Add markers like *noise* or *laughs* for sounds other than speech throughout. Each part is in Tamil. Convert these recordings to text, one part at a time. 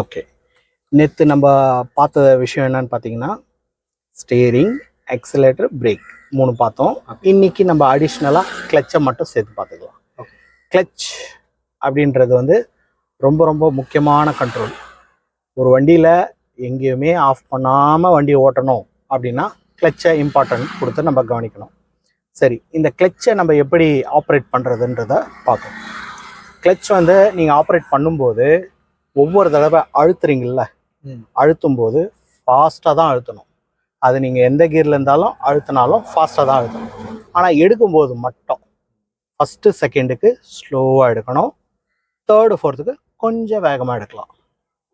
ஓகே நேற்று நம்ம பார்த்த விஷயம் என்னன்னு பார்த்தீங்கன்னா ஸ்டேரிங் எக்ஸலேட்டர் பிரேக் மூணு பார்த்தோம். இன்னைக்கு நம்ம அடிஷ்னலாக கிளச்சை மட்டும் சேர்த்து பார்த்துக்கலாம். கிளச் அப்படின்றது வந்து ரொம்ப ரொம்ப முக்கியமான கண்ட்ரோல் ஒரு வண்டியில் எங்கேயுமே ஆஃப் பண்ணாமல் வண்டி ஓட்டணும் அப்படின்னா கிளச்சை இம்பார்ட்டன்ட் கொடுத்து நம்ம கவனிக்கணும். சரி இந்த கிளச்சை நம்ம எப்படி ஆப்ரேட் பண்ணுறதுன்றத பார்க்கணும் கிளச் வந்து நீங்கள் ஆப்ரேட் பண்ணும்போது ஒவ்வொரு தடவை அழுத்துறீங்கல்ல. அழுத்தும் போது ஃபாஸ்ட்டாக தான் அழுத்தணும். அது நீங்கள் எந்த கியரில் இருந்தாலும் அழுத்தினாலும் ஃபாஸ்ட்டாக தான் அழுத்தணும். ஆனால் எடுக்கும்போது மட்டும். ஃபஸ்ட்டு செகண்டுக்கு ஸ்லோவாக எடுக்கணும். தேர்டு ஃபோர்த்துக்கு கொஞ்சம் வேகமாக எடுக்கலாம்.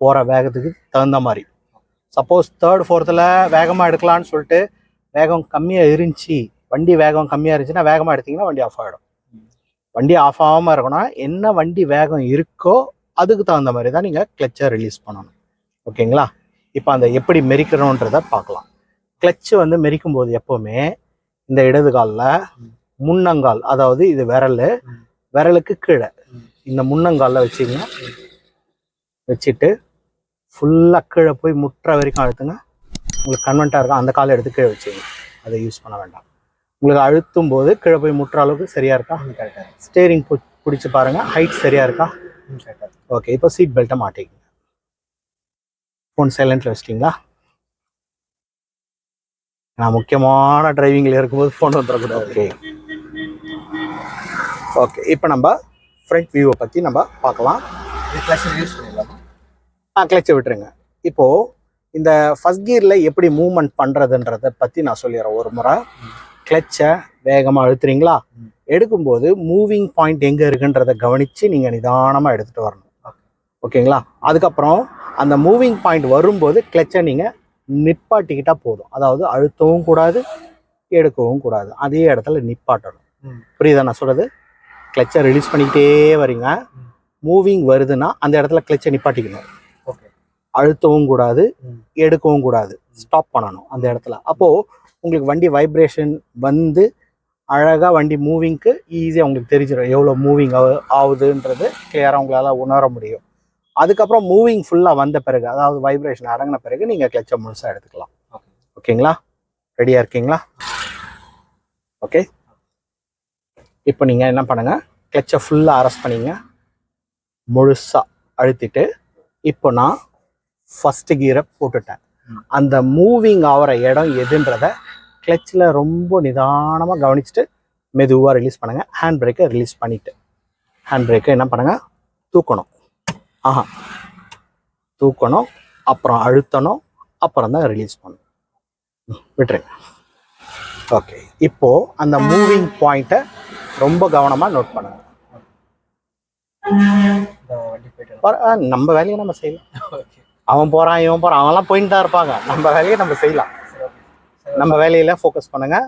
போகிற வேகத்துக்கு தகுந்த மாதிரி. சப்போஸ் தேர்ட் ஃபோர்த்தில் வேகமாக எடுக்கலான்னு சொல்லிட்டு வேகம் கம்மியாக இருந்துச்சு. வண்டி வேகம் கம்மியாக இருந்துச்சுன்னா வேகமாக எடுத்தீங்கன்னா வண்டி ஆஃப் ஆகிடும் வண்டி ஆஃப் ஆகாமல் இருக்கணும் என்ன வண்டி வேகம் இருக்கோ அதுக்கு தகுந்த மாதிரி தான் நீங்கள் கிளச்சை ரிலீஸ் பண்ணணும். ஓகேங்களா? இப்போ அந்த எப்படி மெரிக்கிறோன்றத பார்க்கலாம். கிளச்சு வந்து மெரிக்கும் போது எப்போவுமே இந்த இடது காலில் முன்னங்கால் அதாவது இது விரல். விரலுக்கு கீழே. இந்த முன்னங்காலில் வச்சுங்க வச்சுட்டு ஃபுல்லாக கீழே போய் முட்டுற வரைக்கும் அழுத்துங்க. உங்களுக்கு கன்வென்ட்டாக இருக்கும். அந்த காலை எடுத்து கீழே வச்சுங்க அதை யூஸ் பண்ண வேண்டாம். உங்களுக்கு அழுத்தும் போது கீழே போய் முட்டுற அளவுக்கு சரியா இருக்கா? கரெக்டாக ஸ்டேரிங் பிடிச்சி பாருங்க. ஹைட் சரியா இருக்கா? ஓகே இப்போ சீட் பெல்ட்டை மாட்டிக்கங்க. ஃபோன் சைலண்ட்ல வச்சிட்டிங்களா? நான் முக்கியமான டிரைவிங்கில் இருக்கும்போது ஃபோன் வந்துடக்கூடாது. ஓகே ஓகே இப்போ நம்ம ஃப்ரண்ட் வியூவை பற்றி நம்ம பார்க்கலாம். ஆ கிளச்சை விட்டுருங்க. இப்போது இந்த ஃபஸ்ட் கியரில் எப்படி மூவ்மெண்ட் பண்ணுறதுன்றத பற்றி நான் சொல்லிடுறேன். ஒரு முறை கிளச்சை வேகமாக அழுத்துறீங்களா. எடுக்கும்போது மூவிங் பாயிண்ட் எங்கே இருக்குன்றதை கவனித்து நீங்கள் நிதானமாக எடுத்துகிட்டு வரணும். ஓகேங்களா? அதுக்கப்புறம் அந்த மூவிங் பாயிண்ட் வரும்போது கிளச்சை நீங்கள் நிப்பாட்டிக்கிட்டா போதும். அதாவது அழுத்தவும் கூடாது எடுக்கவும் கூடாது. அதே இடத்துல நிப்பாட்டணும். புரியுதா நான் சொல்கிறது கிளச்சை ரிலீஸ் பண்ணிக்கிட்டே வரீங்க. மூவிங் வருதுன்னா அந்த இடத்துல கிளச்சை நிப்பாட்டிக்கணும். ஓகே. அழுத்தவும் கூடாது. எடுக்கவும் கூடாது. ஸ்டாப் பண்ணணும் அந்த இடத்துல. அப்போது உங்களுக்கு வண்டி வைப்ரேஷன் வந்து அழகாக வண்டி மூவிங்க்கு ஈஸியாக உங்களுக்கு தெரிஞ்சிடும் எவ்வளோ மூவிங் ஆகுதுன்றது கிளியராக உங்களால் உணர முடியும். அதுக்கப்புறம் மூவிங் ஃபுல்லாக வந்த பிறகு அதாவது வைப்ரேஷன் அடங்கின பிறகு நீங்கள் கிளச்சை முழுசாக எடுத்துக்கலாம். ஓகேங்களா ரெடியாக இருக்கீங்களா? ஓகே இப்போ நீங்கள் என்ன பண்ணுங்க? கிளச்சை ஃபுல்லாக அரெஸ்ட் பண்ணிங்க. முழுசாக அழுத்திட்டு இப்போ நான் ஃபஸ்ட்டு கீரை போட்டுட்டேன். அந்த மூவிங் ஆகிற இடம் எதுன்றத கிளச்சில் ரொம்ப நிதானமாக கவனிச்சுட்டு மெதுவாக ரிலீஸ் பண்ணுங்கள் ஹேண்ட் பிரேக்கை ரிலீஸ் பண்ணிவிட்டு ஹேண்ட் பிரேக்கை என்ன பண்ணுங்கள் தூக்கணும். ஆஹா. தூக்கணும் அப்புறம் அழுத்தணும் அப்புறம் தான் ரிலீஸ் பண்ணணும். விட்டுருங்க. ஓகே இப்போ அந்த மூவிங் பாயிண்ட்டை ரொம்ப கவனமாக நோட் பண்ணுங்க. நம்ம வேலையை நம்ம செய்யலாம். *laughs* அவன் போறான் இவன் போறான் அவன்லாம் போயிட்டு தான் இருப்பாங்க. நம்ம வேலையை நம்ம செய்யலாம். நம்ம வேலையில ஃபோக்கஸ் பண்ணுங்க.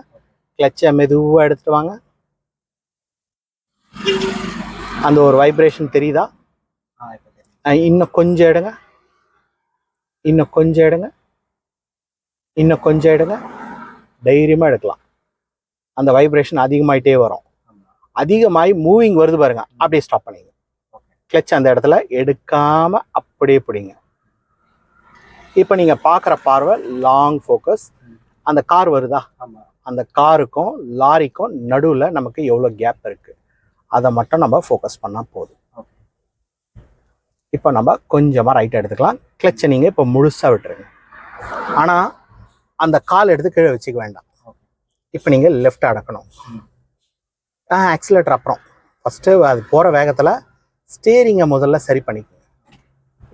கிளச்சை மெதுவாக எடுத்துட்டு வாங்க. அந்த ஒரு வைப்ரேஷன் தெரியுதா? இன்னும் கொஞ்சம் எடுங்க. இன்னும் கொஞ்சம் எடுங்க. இன்னும் கொஞ்சம் எடுங்க. தைரியமாக எடுக்கலாம். அந்த வைப்ரேஷன் அதிகமாயிட்டே வரும். அதிகமாகி மூவிங் வருது பாருங்க. அப்படியே ஸ்டாப் பண்ணிங்க கிளச் அந்த இடத்துல எடுக்காம அப்படியே பிடிங்க. இப்போ நீங்க பார்க்குற பார்வை லாங் ஃபோக்கஸ் அந்த கார் வருதா? அந்த காருக்கும் லாரிக்கும் நடுவில் நமக்கு எவ்வளோ கேப் இருக்கு? அதை மட்டும் நம்ம ஃபோக்கஸ் பண்ணால் போதும். இப்போ நம்ம கொஞ்சமாக ரைட் எடுத்துக்கலாம். கிளச்சை நீங்கள் இப்போ முழுசாக விட்டுருங்க. ஆனால் அந்த கால் எடுத்து கீழே வச்சுக்க வேண்டாம். இப்போ நீங்கள் லெஃப்ட் அடக்கணும். ஆக்சிலேட்டர் அப்புறம். ஃபஸ்ட்டு அது போகிற வேகத்தில் ஸ்டேரிங்கை முதல்ல சரி பண்ணிக்கோங்க.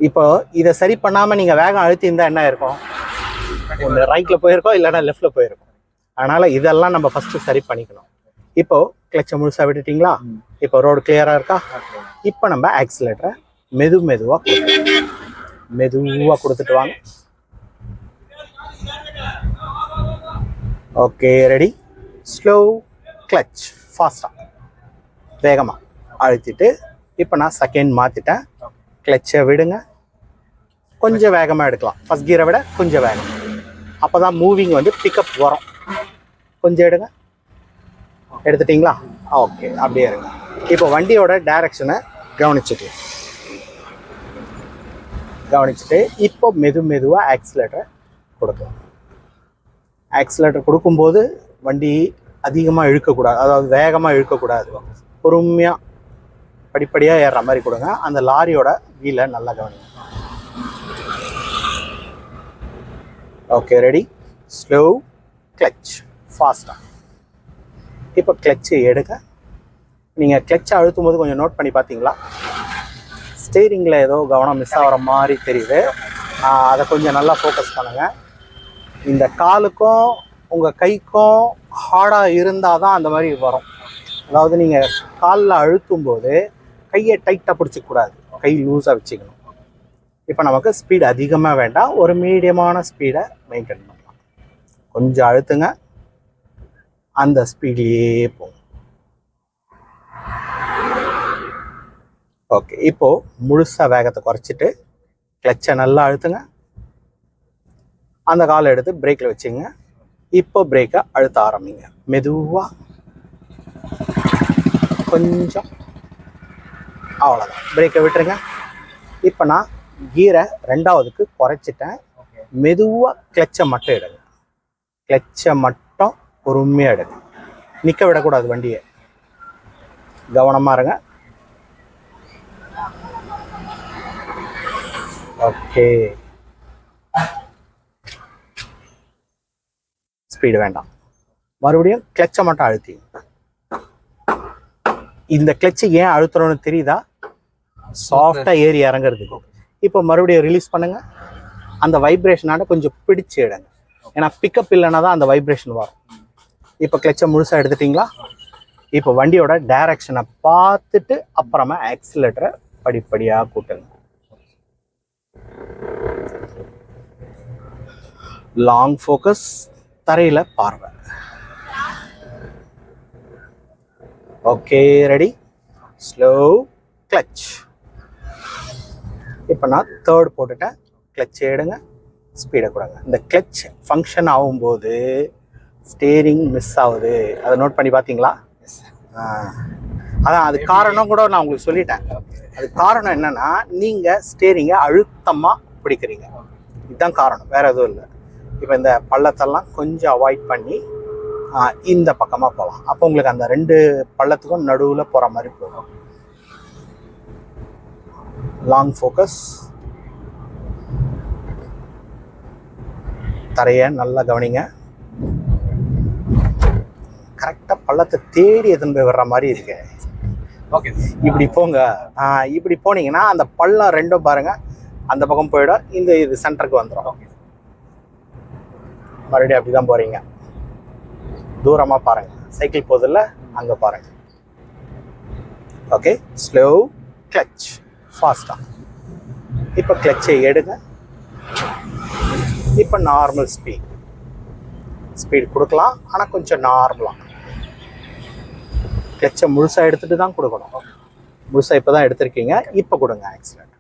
இப்போ இதை சரி பண்ணாமல் நீங்கள் வேகம் அழுத்தியிருந்தா என்ன இருக்கும்? ஒன்று ரைட்டில் போயிருக்கோம் இல்லைன்னா லெஃப்ட்டில் போயிருக்கோம். அதனால் இதெல்லாம் நம்ம ஃபஸ்ட்டு சரி பண்ணிக்கணும். இப்போ கிளச்சை முழுசாக விட்டுட்டிங்களா. இப்போ ரோடு கிளியராக இருக்கா? இப்போ நம்ம ஆக்சிலேட்டரை மெது மெதுவாக மெதுவாக கொடுத்துட்டு வாங்க. ஓகே ரெடி ஸ்லோ கிளச் ஃபாஸ்ட்டாக வேகமாக அழுத்திட்டு இப்போ நான் செகண்ட் மாற்றிட்டேன் கிளச்சை விடுங்க. கொஞ்சம் வேகமாக எடுக்கலாம். ஃபஸ்ட் கியரை விட கொஞ்சம் வேகம். அப்போ தான் மூவிங் வந்து பிக்கப் வரும். கொஞ்சம் எடுங்க. எடுத்துட்டிங்களா? ஓகே அப்படியே இருங்க. இப்போ வண்டியோட டைரக்ஷனை கவனிச்சுட்டு. கவனிச்சுட்டு இப்போ மெது மெதுவாக ஆக்சிலேட்டரை கொடுக்கலாம். ஆக்சிலேட்டர் கொடுக்கும்போது வண்டி அதிகமாக இழுக்கக்கூடாது. அதாவது வேகமாக இழுக்கக்கூடாது. பொறுமையாக படிப்படியாக ஏறுற மாதிரி கொடுங்க. அந்த லாரியோட வீலை நல்லா கவனிங்க. ஓகே ரெடி ஸ்லோ கிளச் ஃபாஸ்ட்டாக இப்போ கிளச்சு எடுக்க நீங்கள் கிளச்சை அழுத்தும் போது கொஞ்சம் நோட் பண்ணி பார்த்தீங்களா? ஸ்டீரிங்கில் ஏதோ கவனம் மிஸ் ஆகிற மாதிரி தெரியுது. அதை கொஞ்சம் நல்லா ஃபோக்கஸ் பண்ணுங்க. இந்த காலுக்கும் உங்கள் கைக்கும் ஹார்டாக இருந்தால் தான் அந்த மாதிரி வரும். அதாவது நீங்கள் காலில் அழுத்தும் போது கையை டைட்டாக பிடிச்சிக்கூடாது கை லூஸாக வச்சுக்கணும். இப்போ நமக்கு ஸ்பீடு அதிகமாக வேண்டாம் ஒரு மீடியமான ஸ்பீடை மெயின்டைன் பண்ணலாம். கொஞ்சம் அழுத்துங்க. அந்த ஸ்பீட்லேயே போகும். ஓகே இப்போது முழுசாக வேகத்தை குறைச்சிட்டு கிளச்சை நல்லா அழுத்துங்க. அந்த காலை எடுத்து பிரேக்கில் வச்சுங்க. இப்போ பிரேக்கை அழுத்த ஆரம்பிங்க. மெதுவாக கொஞ்சம். அவ்வளோதான் பிரேக்கை விட்டுருங்க. இப்போ நான் கீரை ரெண்டாவதுக்கு குறைச்சிட்டேன். மெதுவாக கிளச்சை மட்டும் எடுங்க. கிளச்சை மட்டும் பொறுமையாக எடுங்க. நிற்க விடக்கூடாது வண்டியை. கவனமாக இருங்க. ஓகே ஸ்பீடு வேண்டாம். மறுபடியும் கிளச்சை மட்டும் அழுத்தி இந்த கிளச்சை ஏன் அழுத்துறோம்னு தெரியுதா? சாஃப்டாக ஏறி இறங்குறதுக்கு. இப்போ மறுபடியும் ரிலீஸ் பண்ணுங்கள் அந்த வைப்ரேஷனால கொஞ்சம் பிடிச்சு எடுங்க. ஏன்னா பிக்கப் இல்லைன்னா தான் அந்த வைப்ரேஷன் வரும். இப்போ கிளச்சை முழுசாக எடுத்துட்டிங்களா? இப்போ வண்டியோட டைரக்ஷனை பார்த்துட்டு அப்புறமா ஆக்சிலேட்டரை படிப்படியாக கூட்டுங்க. லாங் ஃபோக்கஸ் தரையில் பார்வை. ஓகே ரெடி ஸ்லோ கிளச் இப்போ நான் தேர்ட் போட்டுட்டேன். கிளச் எடுங்க. ஸ்பீடை கொடுங்க. இந்த கிளச் ஃபங்க்ஷன் ஆகும்போது ஸ்டேரிங் மிஸ் ஆகுது. அதை நோட் பண்ணி பார்த்தீங்களா. அதான் அது காரணம் கூட நான் உங்களுக்கு சொல்லிட்டேன். அது காரணம் என்னன்னா நீங்கள் ஸ்டேரிங்கை அழுத்தமாக பிடிக்கிறீங்க. இதுதான் காரணம். வேற எதுவும் இல்லை. இப்போ இந்த பள்ளத்தெல்லாம் கொஞ்சம் அவாய்ட் பண்ணி இந்த பக்கமாக போகலாம் அப்போ உங்களுக்கு அந்த ரெண்டு பள்ளத்துக்கும் நடுவில் போகிற மாதிரி போகும். லாங் ஃபோக்கஸ் தரையை நல்லா கவனிங்க. கரெக்டாக பள்ளத்தை தேடி எதுன்னு போய் வர்ற மாதிரி இருக்கு. ஓகே இப்படி போங்க. இப்படி போனீங்கன்னா அந்த பள்ளம் ரெண்டும் பாருங்க. அந்த பக்கம் போயிடும். இந்த இது சென்டருக்கு வந்துடும் ஓகே மறுபடியும் அப்படி தான் போறீங்க. தூரமாக பாருங்க. சைக்கிள் போதில்ல அங்கே பாருங்க. ஓகே ஸ்லோ கிளச் ஃபாஸ்டாக இப்போ கிளச்சை எடுங்க. இப்போ நார்மல் ஸ்பீட் ஸ்பீட் கொடுக்கலாம் ஆனால் கொஞ்சம் நார்மலாக கிளச்சை முழுசாக எடுத்துட்டு தான் கொடுக்கணும். முழுசாக இப்போ தான் எடுத்திருக்கீங்க. இப்போ கொடுங்க ஆக்சிடென்ட்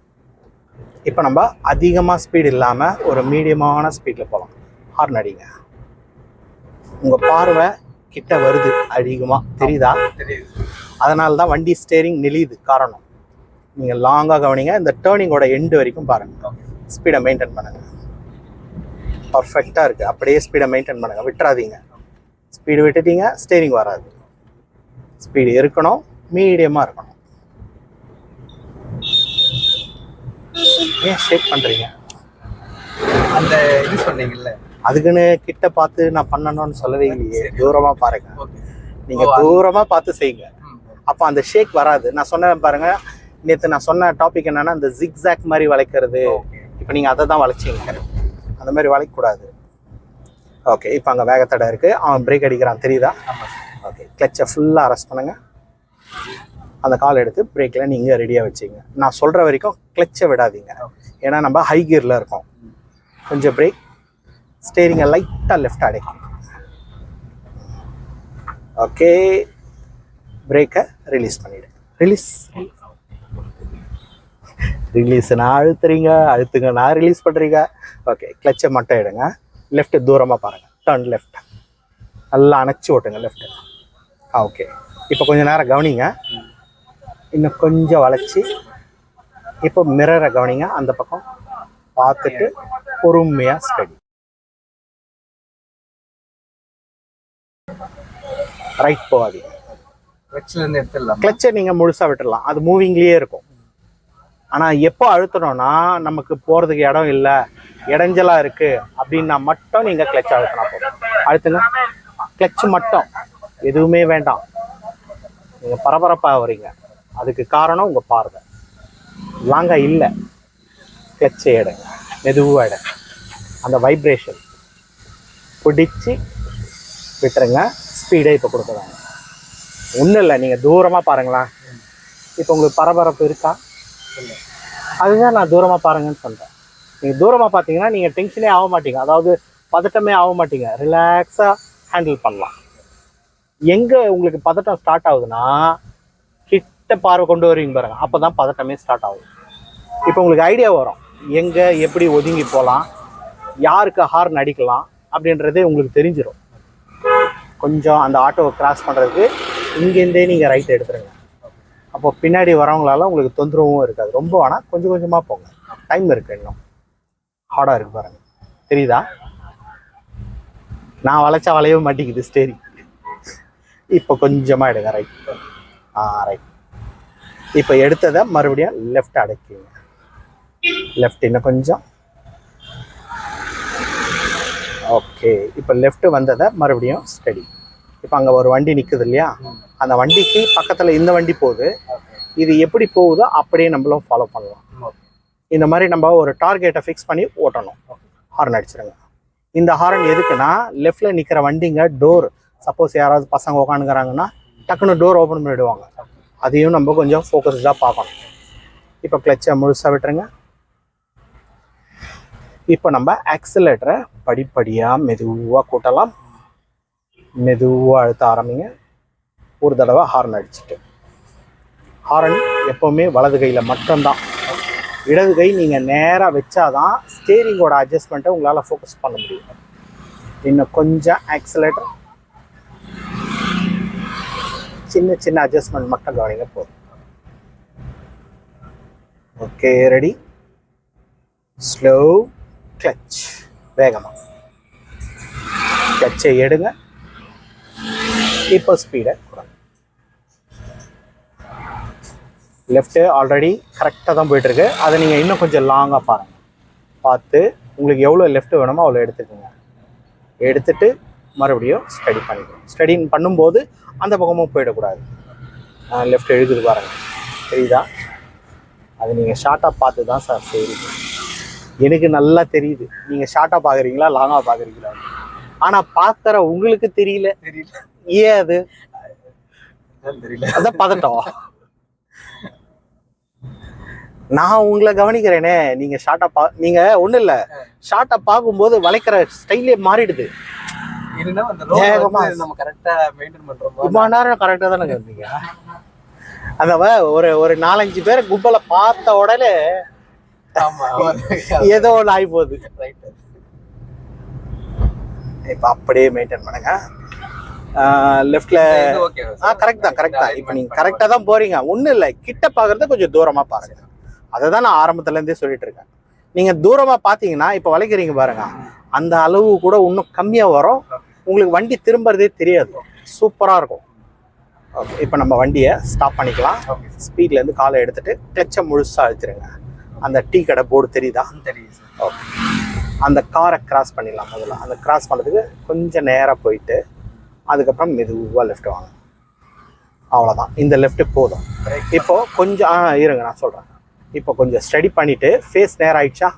இப்போ நம்ம அதிகமாக ஸ்பீடு இல்லாமல் ஒரு மீடியமான ஸ்பீடில் போகலாம் ஹார்ன் அடிங்க. உங்கள் பார்வை கிட்ட வருது அதிகமாக தெரியுதா? தெரியுது. அதனால தான் வண்டி ஸ்டேரிங் நெளியுது காரணம். நீங்கள் லாங்காக கவனிங்க இந்த டேர்னிங்கோட எண்டு வரைக்கும் பாருங்கள் ஸ்பீடை மெயின்டைன் பண்ணுங்கள் பர்ஃபெக்டாக இருக்குது அப்படியே ஸ்பீடை மெயின்டைன் பண்ணுங்கள் விட்டுறாதீங்க. ஸ்பீடு விட்டுட்டீங்க ஸ்டேரிங் வராது. ஸ்பீடு இருக்கணும் மீடியமாக இருக்கணும். ஏன் ஷேக் பண்ணுறீங்க அந்த இது சொன்னீங்கல்ல. அதுக்குன்னு கிட்ட பார்த்து நான் பண்ணணும்னு சொல்லவே இல்லையே. தூரமாக பாருங்க. ஓகே. நீங்க ஓ, அது- தூரமா பார்த்து செய்யுங்க. அப்போ அந்த ஷேக் வராது. நான் சொன்னேன் பாருங்க நேற்று நான் சொன்ன டாபிக் என்னன்னா இந்த ஜிக்ஸாக் மாதிரி வளைக்கிறது. இப்போ நீங்க அதை தான் வளைச்சிங்க. அந்த மாதிரி வளைக்கக்கூடாது. ஓகே இப்போ அங்கே வேகத்தடை இருக்கு. அவன் பிரேக் அடிக்கிறான் தெரியுதா? ஓகே கிளச்சை ஃபுல்லாக அரெஸ்ட் பண்ணுங்க. அந்த கால் எடுத்து பிரேக்கில் நீங்கள் ரெடியாக வச்சுங்க. நான் சொல்கிற வரைக்கும் கிளச்சை விடாதீங்க. ஏன்னா நம்ம ஹை கியரில் இருக்கோம். கொஞ்சம் பிரேக் ஸ்டேரிங்கை லைட்டாக லெஃப்ட் அடைக்கும். ஓகே பிரேக்கை ரிலீஸ் பண்ணிவிடு ரிலீஸ் ரிலீஸ் நான் அழுத்துறீங்க அழுத்துங்க நான் ரிலீஸ் பண்ணுறீங்க ஓகே கிளச்சை மட்டும் எடுங்க. லெஃப்ட் தூரமாக பாருங்கள் டர்ன் லெஃப்ட் நல்லா அணைச்சி ஓட்டுங்க லெஃப்ட் ஆ ஓகே இப்போ கொஞ்சம் நேரம் கவனிங்க. இன்னும் கொஞ்சம் வளைச்சி. இப்போ மிரரை கவனிங்க. அந்த பக்கம் பார்த்துட்டு பொறுமையா ஸ்டடி ரைட் போகாதீங்க. வெச்சில இருந்து எடுத்துடலாம்? கிளச்சை நீங்க முழுசா விட்டுடலாம். அது மூவிங்லயே இருக்கும். ஆனால் எப்போ அழுத்தணும்னா நமக்கு போகிறதுக்கு இடம் இல்லை இடைஞ்சலாக இருக்குது அப்படின்னா மட்டும் நீங்கள் கிளச் அழுத்தினா போதும். அழுத்துங்க. கிளச் மட்டும். எதுவுமே வேண்டாம். நீங்கள் பரபரப்பாக வரீங்க அதுக்கு காரணம் உங்கள் பார்வை. லாங்காக இல்லை. கிளச்சை எடுங்க. மெதுவாக எடுங்க. அந்த வைப்ரேஷன் பிடிச்சி விட்டுருங்க. ஸ்பீடே இப்போ கொடுக்குறாங்க ஒன்றும் இல்லை. நீங்கள் தூரமாக பாருங்களேன். இப்போ உங்களுக்கு பரபரப்பு இருக்கா? சொன்னேன் அதுதான் நான் தூரமாக பாருங்கன்னு சொல்கிறேன் நீங்கள் தூரமாக பார்த்தீங்கன்னா நீங்கள் டென்ஷனே ஆக மாட்டீங்க அதாவது பதட்டமே ஆக மாட்டீங்க ரிலாக்ஸாக ஹேண்டில் பண்ணலாம். எங்கே உங்களுக்கு பதட்டம் ஸ்டார்ட் ஆகுதுன்னா கிட்ட பார்வை கொண்டு வருவீங்க பாருங்க. அப்போ தான் பதட்டமே ஸ்டார்ட் ஆகும். இப்போ உங்களுக்கு ஐடியா வரும். எங்கே எப்படி ஒதுங்கி போகலாம் யாருக்கு ஹார்ன் அடிக்கலாம்? அப்படின்றதே உங்களுக்கு தெரிஞ்சிடும் கொஞ்சம் அந்த ஆட்டோவை கிராஸ் பண்ணுறதுக்கு இங்கேருந்தே நீங்கள் ரைட் எடுத்துருங்க. அப்போ பின்னாடி வரவங்களால உங்களுக்கு தொந்தரவும் இருக்காது. ரொம்ப ஆனால் கொஞ்சம் கொஞ்சமாக போங்க. டைம் இருக்கு இன்னும். ஹார்டாக இருக்கு பாருங்க. தெரியுதா? நான் வளைச்சா வளையவே மாட்டேங்குது ஸ்டேரி இப்போ கொஞ்சமாக எடுங்க ரைட் ஆ ரைட் இப்போ எடுத்ததை மறுபடியும் லெஃப்ட் அடைக்குங்க. லெஃப்ட் இன்னும் கொஞ்சம். ஓகே இப்போ லெஃப்ட் வந்ததை மறுபடியும் ஸ்டடி இப்போ அங்கே ஒரு வண்டி நிற்குது இல்லையா? அந்த வண்டிக்கு பக்கத்தில் இந்த வண்டி போகுது. இது எப்படி போகுதோ அப்படியே நம்மளும் ஃபாலோ பண்ணலாம். இந்த மாதிரி நம்ம ஒரு டார்கெட்டை ஃபிக்ஸ் பண்ணி ஓட்டணும். ஹார்ன் அடிச்சிருங்க. இந்த ஹார்ன் எதுக்குன்னா லெஃப்டில் நிற்கிற வண்டிங்க டோர் சப்போஸ் யாராவது பசங்க உட்காந்துக்கிறாங்கன்னா டக்குன்னு டோர் ஓப்பன் பண்ணிவிடுவாங்க அதையும் நம்ம கொஞ்சம் ஃபோக்கஸ்டாக பார்க்கணும். இப்போ கிளச்சை முழுசாக விட்டுருங்க. இப்போ நம்ம ஆக்சிலேட்டரை படிப்படியாக மெதுவாக கூட்டலாம். மெதுவாக அழுத்த ஆரம்பிங்க. ஒரு தடவை ஹார்ன் அடிச்சுட்டு. ஹாரன் எப்போவுமே வலது கையில் மட்டும்தான். இடது கை நீங்கள் நேராக வச்சாதான் ஸ்டேரிங்கோட அட்ஜஸ்ட்மெண்ட்டை உங்களால் ஃபோக்கஸ் பண்ண முடியும். இன்னும் கொஞ்சம் ஆக்சிலேட்டர் சின்ன சின்ன அட்ஜஸ்ட்மெண்ட் மட்டும் கவனிங்க போதும். ஓகே ரெடி ஸ்லோ கிளச் வேகமாக கிளச்சை எடுங்க. இப்போ ஸ்பீடை கொடுங்க லெஃப்ட்டு ஆல்ரெடி கரெக்டாக தான் போயிட்டுருக்கு. அதை நீங்கள் இன்னும் கொஞ்சம் லாங்காக பாருங்கள் பார்த்து உங்களுக்கு எவ்வளோ லெஃப்ட் வேணுமோ அவ்வளோ எடுத்துக்கோங்க. எடுத்துட்டு மறுபடியும் ஸ்டடி பண்ணிக்கணும் ஸ்டடி பண்ணும்போது அந்த பக்கமும் போயிடக்கூடாது. லெஃப்ட் எழுதுது பாருங்கள் தெரியுதா? அது நீங்கள் ஷார்ட்டாக பார்த்து தான் சார் செய்யுங்க எனக்கு நல்லா தெரியுது. நீங்கள் ஷார்ட்டாக பார்க்குறீங்களா? லாங்காக பார்க்குறீங்களா? ஆனால் பார்க்குற உங்களுக்கு தெரியல. தெரியல. ஏன் அது தெரியல. அதான் பதட்டம் நான் உங்களை கவனிக்கிறேனே. நீங்க ஷார்ட்டா பா நீங்க ஒண்ணும் இல்ல. ஷார்ட்டா பார்க்கும்போது வளைக்கிற ஸ்டைலே மாறிடுது. நம்ம கரெக்டா மெயின்டைன் பண்றோம் நேரம் கரெக்டா தானே இருந்தீங்க? அந்த ஒரு ஒரு நாலஞ்சு பேரை கும்பலை பார்த்த உடனே ஏதோ ஒன்று ஆகி போகுது ரைட் இப்போ அப்படியே மெயின்டைன் பண்ணுங்க. லெஃப்ட்ல ஆ கரெக்ட் தான் கரெக்ட் தான். இப்போ நீங்க கரெக்டா தான் போறீங்க. ஒண்ணும் இல்லை கிட்ட பார்க்கறத கொஞ்சம் தூரமா பாருங்க. அதை தான் நான் ஆரம்பத்துல இருந்தே சொல்லிட்டு இருக்கேன். நீங்க தூரமா பாத்தீங்கன்னா இப்போ வளைக்கிறீங்க பாருங்க. அந்த அளவு கூட இன்னும் கம்மியா வரும். உங்களுக்கு வண்டி திரும்புறதே தெரியாது. சூப்பரா இருக்கும். ஓகே இப்போ நம்ம வண்டியை ஸ்டாப் பண்ணிக்கலாம். ஓகே ஸ்பீட்ல இருந்து காலை எடுத்துட்டு கிளச்சை முழுசா அழுத்திருங்க. அந்த டீ கடை போர்டு தெரியுதா? தெரியும் சார் ஓகே அந்த காரை கிராஸ் பண்ணிடலாம் முதல்ல. அந்த கிராஸ் பண்ணதுக்கு கொஞ்சம் நேராக போயிட்டு அதுக்கப்புறம் மெதுவாக லெஃப்ட் வாங்க அவ்வளோதான் இந்த லெஃப்ட் போதும். இப்போ கொஞ்சம் ஆ இருங்க நான் சொல்கிறேன் இப்போ கொஞ்சம் ஸ்டடி பண்ணிவிட்டு ஃபேஸ் நேரம் ஆயிடுச்சா?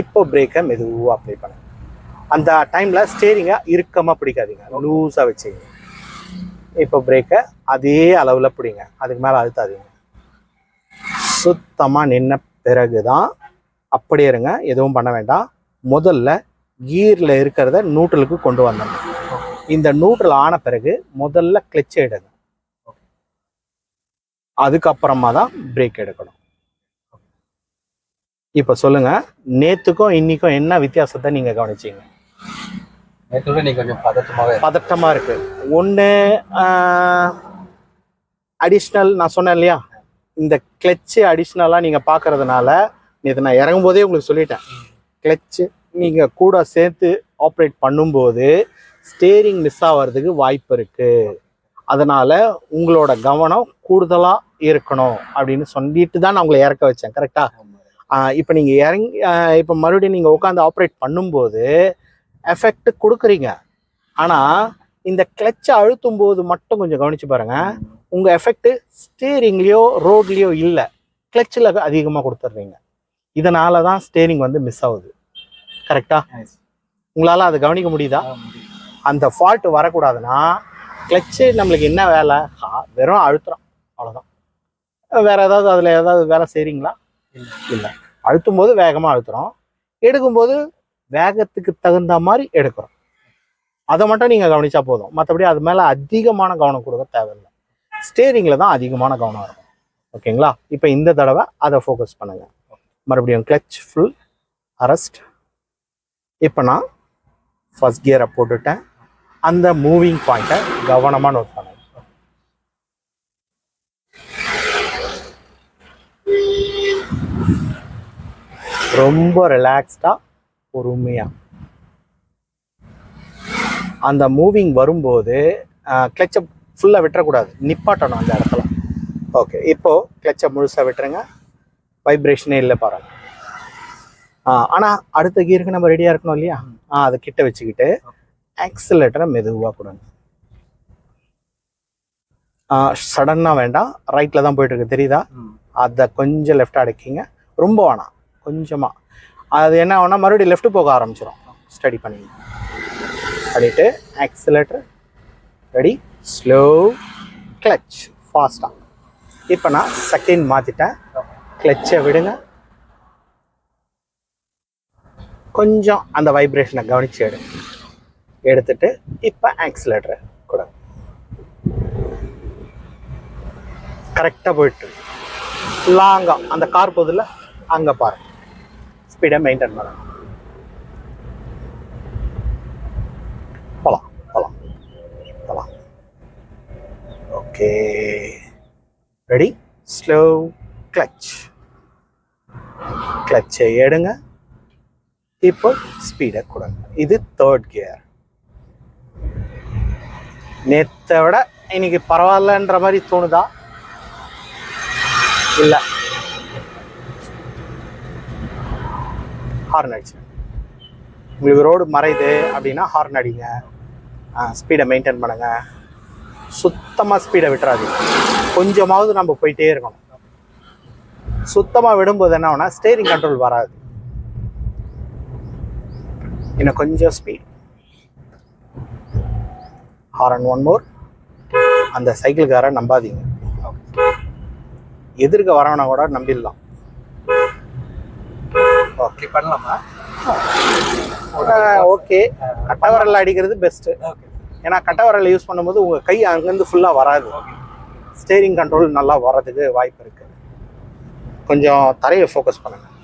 இப்போ பிரேக்கை மெதுவாக அப்ளை பண்ணுங்க. அந்த டைமில் ஸ்டேரிங்கை இறுக்கமாக பிடிக்காதீங்க. லூஸாக வச்சுங்க. இப்போ பிரேக்கை அதே அளவில் பிடிங்க. அதுக்கு மேலே அழுத்தாதீங்க. சுத்தமாக நின்ன பிறகு தான் அப்படியே இருங்க. எதுவும் பண்ண வேண்டாம். முதல்ல கீரில் இருக்கிறத நூட்டலுக்கு கொண்டு வந்துடணும். இந்த நியூட்ரல் ஆன பிறகு முதல்ல கிளச் எடுங்க. அதுக்கப்புறமா தான் பிரேக் எடுக்கணும். இப்போ சொல்லுங்க நேத்துக்கும் இன்னைக்கும் என்ன வித்தியாசத்தை நீங்க கவனிச்சீங்க? நேற்றோட நீ கொஞ்சம் பதட்டமாவே இருக்கு. பதட்டமா இருக்கு. ஒன்று அடிஷ்னல் நான் சொன்னேன் இல்லையா? இந்த கிளச்சு அடிஷ்னலாக நீங்கள் பார்க்கறதுனால இது நான் இறங்கும் போதே உங்களுக்கு சொல்லிட்டேன். கிளச்சு நீங்கள் கூட சேர்த்து ஆப்ரேட் பண்ணும்போது ஸ்டேரிங் மிஸ் ஆகிறதுக்கு வாய்ப்பு இருக்கு. அதனால உங்களோட கவனம் கூடுதலாக இருக்கணும் அப்படின்னு சொல்லிட்டு தான் நான் உங்களை இறக்க வச்சேன் கரெக்டா இப்போ நீங்கள் இறங்கி இப்போ மறுபடியும் நீங்கள் உட்காந்து ஆப்ரேட் பண்ணும்போது எஃபெக்ட் கொடுக்குறீங்க. ஆனால் இந்த கிளச்சை அழுத்தும் போது மட்டும் கொஞ்சம் கவனிச்சு பாருங்க. உங்கள் எஃபெக்ட் ஸ்டேரிங்லேயோ ரோட்லேயோ இல்லை. கிளச்சில் அதிகமாக கொடுத்துட்றீங்க இதனால தான் ஸ்டேரிங் வந்து மிஸ் ஆகுது. கரெக்டா உங்களால் அதை கவனிக்க முடியுதா. அந்த ஃபால்ட் வரக்கூடாதுன்னா கிளச்சு நம்மளுக்கு என்ன வேலை? வெறும் அழுத்துறோம் அவ்வளோதான் வேற ஏதாவது அதில் ஏதாவது வேலை செய்கிறீங்களா இல்லை. அழுத்தும் போது வேகமாக அழுத்துறோம். எடுக்கும்போது வேகத்துக்கு தகுந்த மாதிரி எடுக்கிறோம். அதை மட்டும் நீங்கள் கவனிச்சா போதும். மற்றபடி அது மேலே அதிகமான கவனம் கொடுக்க தேவையில்லை. ஸ்டேரிங்கில் தான் அதிகமான கவனம் இருக்கும். ஓகேங்களா? இப்போ இந்த தடவை அதை ஃபோக்கஸ் பண்ணுங்கள் மறுபடியும் கிளச் ஃபுல் அரெஸ்ட் இப்போ நான் ஃபர்ஸ்ட் கியரை போட்டுட்டேன். அந்த மூவிங் பாயிண்ட்டை கவனமாக நோட் பண்ணுங்க ரொம்ப ரிலாக்ஸ்டாக பொறுமையாக அந்த மூவிங் வரும்போது கிளச்சை ஃபுல்லாக விட்டுறக்கூடாது. நிப்பாட்டணும் அந்த இடத்துல. ஓகே இப்போது கிளச்சை முழுசாக விட்டுருங்க. வைப்ரேஷனே இல்லை பாருங்கள் ஆனால் அடுத்த கீருக்கு நம்ம ரெடியாக இருக்கணும் இல்லையா? ஆ அதை கிட்ட வச்சுக்கிட்டு ஆக்சிலேட்டரை மெதுவாக கொடுங்க. சடனாக வேண்டாம். ரைட்டில் தான் போயிட்டு இருக்கு தெரியுதா அதை கொஞ்சம் லெஃப்ட் அடக்கிங்க. ரொம்ப வேணாம். கொஞ்சமாக அது என்ன ஆகும்னா மறுபடியும் லெஃப்ட் போக ஆரம்பிச்சிடும் ஸ்டடி பண்ணிங்க. பண்ணிட்டு ஆக்சிலேட்டர் ரெடி ஸ்லோ கிளச் ஃபாஸ்ட்டாக இப்போ நான் செகண்ட் மாற்றிட்டேன் கிளச்சை விடுங்க. கொஞ்சம் அந்த வைப்ரேஷனை கவனிச்சு எடுங்க. எடுத்துட்டு இப்போ ஆக்சிலேட்டரை கொடுங்க கரெக்டாக போயிட்டு லாங்காக அந்த கார் போதில் அங்கே பாருங்க ஸ்பீடை மெயின்டைன் பண்ணுங்க போகலாம் போகலாம் போகலாம் ஓகே ரெடி ஸ்லோ கிளச் கிளச்சை எடுங்க. இப்போ ஸ்பீடை கொடுங்க இது தேர்ட் கியர் நேற்றை விட இன்னைக்கு பரவாயில்லன்ற மாதிரி தோணுதா? இல்லை. ஹார்ன் அடிச்சு. உங்களுக்கு ரோடு மறையுது அப்படின்னா ஹார்ன் அடிங்க. ஸ்பீடை மெயின்டைன் பண்ணுங்க. சுத்தமாக ஸ்பீடை விட்டுறாது கொஞ்சமாவது நம்ம போயிட்டே இருக்கணும். சுத்தமாக விடும்போது என்ன ஆகும்னா ஸ்டேரிங் கண்ட்ரோல் வராது. இன்னும் கொஞ்சம் ஸ்பீட் ஹாரன் ஒன் மோர். அந்த சைக்கிள்காரை நம்பாதீங்க. எதிர்க்க வரவனா கூட நம்பிடலாம். ஓகே பண்ணலாமா? ஓகே கட்டவரல் அடிக்கிறது பெஸ்ட்டு ஏன்னா கட்டவரல் யூஸ் பண்ணும்போது உங்கள் கை அங்கேருந்து ஃபுல்லாக வராது. ஸ்டேரிங் கண்ட்ரோல் நல்லா வர்றதுக்கு வாய்ப்பு இருக்குது கொஞ்சம் தரையை ஃபோக்கஸ் பண்ணுங்கள்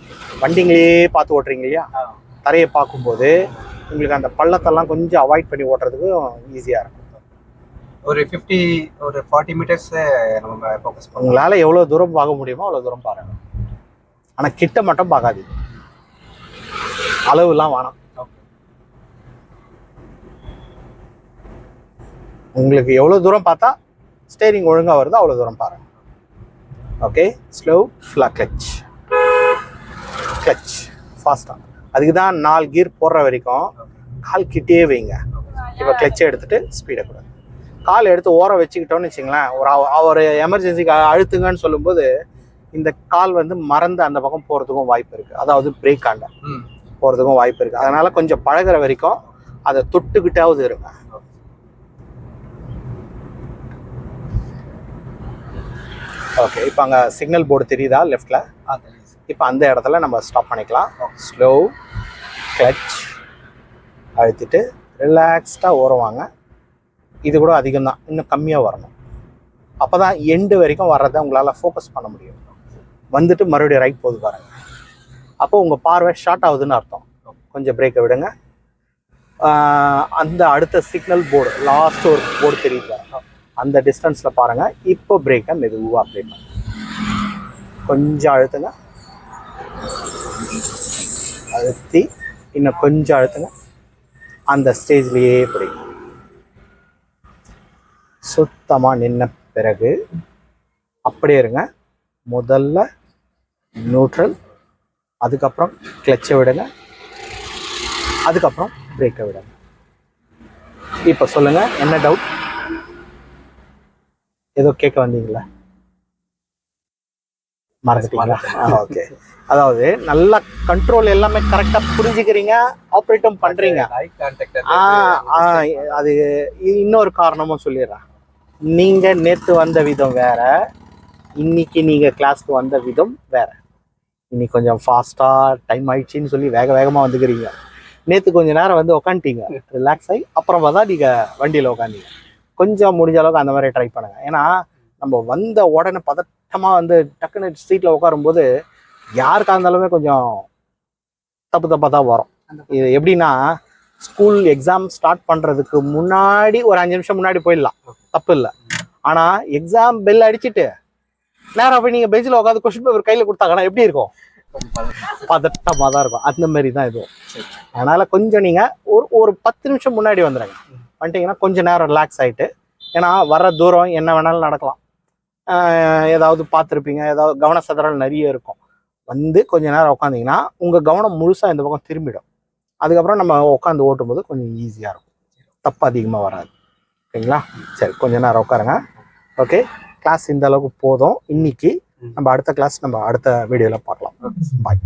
வண்டிங்களே பார்த்து ஓட்டுறீங்க இல்லையா? தரையை பார்க்கும்போது உங்களுக்கு அந்த பள்ளத்தெல்லாம் கொஞ்சம் அவாய்ட் பண்ணி ஓட்டுறதுக்கும் ஈஸியாக இருக்கும். ஒரு ஃபிஃப்டி ஒரு ஃபார்ட்டி மீட்டர்ஸ் நம்ம ஃபோக்கஸ் பண்ணுவோம் உங்களால் எவ்வளோ தூரம் பார்க்க முடியுமோ அவ்வளோ தூரம் பாருங்க. ஆனால் கிட்ட மட்டும் பார்க்காதீங்க. அளவுலாம் வேணாம். உங்களுக்கு எவ்வளோ தூரம் பார்த்தா ஸ்டேரிங் ஒழுங்காக வருதோ அவ்வளோ தூரம் பாருங்க. ஓகே ஸ்லோ ஃப்ளா கிளச் கிளச் ஃபாஸ்ட்டாக அதுக்கு தான் நாலு கீர் போடுற வரைக்கும் கால் கிட்டே வைங்க. இப்போ கிளச்சை எடுத்துட்டு ஸ்பீடை கொடுங்க கால் எடுத்து ஓரம் வச்சுக்கிட்டோம்னு வச்சுங்களேன் ஒரு ஒரு எமர்ஜென்சிக்கு அழுத்துங்கன்னு சொல்லும்போது இந்த கால் வந்து மறந்து அந்த பக்கம் போகிறதுக்கும் வாய்ப்பு இருக்குது அதாவது பிரேக் ஆண்ட. போகிறதுக்கும் வாய்ப்பு இருக்குது அதனால கொஞ்சம் பழகுற வரைக்கும் அதை தொட்டுக்கிட்டாவது இருங்க. ஓகே இப்போ அங்கே சிக்னல் போர்டு தெரியுதா லெஃப்டில் இப்போ அந்த இடத்துல நம்ம ஸ்டாப் பண்ணிக்கலாம். ஸ்லோ கிளச் அழுத்திட்டு ரிலாக்ஸ்டாக ஓரவாங்க இது கூட அதிகம் தான் இன்னும் கம்மியாக வரணும். அப்போ தான் எண்டு வரைக்கும் வர்றதை உங்களால் ஃபோக்கஸ் பண்ண முடியும். வந்துட்டு மறுபடியும் ரைட் போகுது பாருங்க. அப்போ உங்கள் பார்வை ஷார்ட் ஆகுதுன்னு அர்த்தம். கொஞ்சம் பிரேக்கை விடுங்க. அந்த அடுத்த சிக்னல் போர்டு லாஸ்ட் ஒரு போர்டு தெரியுது அந்த டிஸ்டன்ஸில் பாருங்கள் இப்போ பிரேக்கை மெதுவாக அப்ளை பண்ணுங்க. கொஞ்சம் அழுத்துங்க. அழுத்தி இன்னும் கொஞ்சம் அழுத்துங்க. அந்த ஸ்டேஜ்லேயே பிடிக்கும் சுத்தமாக நின்ன பிறகு அப்படியே இருங்க. முதல்ல நியூட்ரல் அதுக்கப்புறம் கிளச்சை விடுங்க. அதுக்கப்புறம் பிரேக்கை விடுங்க. இப்போ சொல்லுங்க என்ன டவுட் ஏதோ கேட்க வந்தீங்களா மறந்துட்டீங்களா? ஓகே அதாவது நல்லா கண்ட்ரோல் எல்லாமே கரெக்டாக புரிஞ்சுக்கிறீங்க ஆப்ரேட்டும் பண்ணுறீங்க அது இன்னொரு காரணமும் சொல்லிடுறேன். நீங்கள் நேற்று வந்த விதம் வேறு. இன்னைக்கு நீங்கள் கிளாஸ்க்கு வந்த விதம் வேற. இன்னைக்கு கொஞ்சம் ஃபாஸ்ட்டாக டைம் ஆயிடுச்சின்னு சொல்லி வேக வேகமாக வந்துக்கிறீங்க. நேற்று கொஞ்சம் நேரம் வந்து உக்காண்டிங்க ரிலாக்ஸ் ஆகி அப்புறம் தான் நீங்கள் வண்டியில் உட்காந்தீங்க கொஞ்சம் முடிஞ்ச அளவுக்கு அந்த மாதிரி ட்ரை பண்ணுங்க. ஏன்னா நம்ம வந்த உடனே பதட்டமாக வந்து டக்குன்னு சீட்டில் உட்காரும்போது யாருக்கா இருந்தாலுமே கொஞ்சம் தப்பு தப்பாக தான் வரும். இது எப்படின்னா ஸ்கூல் எக்ஸாம் ஸ்டார்ட் பண்ணுறதுக்கு முன்னாடி ஒரு அஞ்சு நிமிஷம் முன்னாடி போயிடலாம். தப்பு இல்லை ஆனா எக்ஸாம் பெல் அடிச்சுட்டு நேரம் போய் நீங்க பெஞ்சில் உட்காந்து கொஸ்டின் பேப்பர் கையில கொடுத்தாங்கன்னா எப்படி இருக்கும்? பதட்டமா தான் இருக்கும். அந்த மாதிரி தான் இதுவும் அதனால கொஞ்சம் நீங்க ஒரு ஒரு பத்து நிமிஷம் முன்னாடி வந்துடுங்க வந்துட்டீங்கன்னா கொஞ்சம் நேரம் ரிலாக்ஸ் ஆயிட்டு ஏன்னா வர தூரம் என்ன வேணாலும் நடக்கலாம். ஏதாவது பார்த்துருப்பீங்க. ஏதாவது கவன சிதறல் நிறைய இருக்கும். வந்து கொஞ்ச நேரம் உட்காந்தீங்கன்னா உங்கள் கவனம் முழுசாக இந்த பக்கம் திரும்பிடும். அதுக்கப்புறம் நம்ம உட்காந்து ஓட்டும்போது கொஞ்சம் ஈஸியாக இருக்கும். தப்பு அதிகமாக வராது. ஓகேங்களா? சரி கொஞ்ச நேரம் உட்காருங்க. ஓகே? கிளாஸ் இந்த அளவுக்கு போதும். இன்னைக்கு நம்ம அடுத்த கிளாஸ் நம்ம அடுத்த வீடியோவில் பார்க்கலாம். பாய்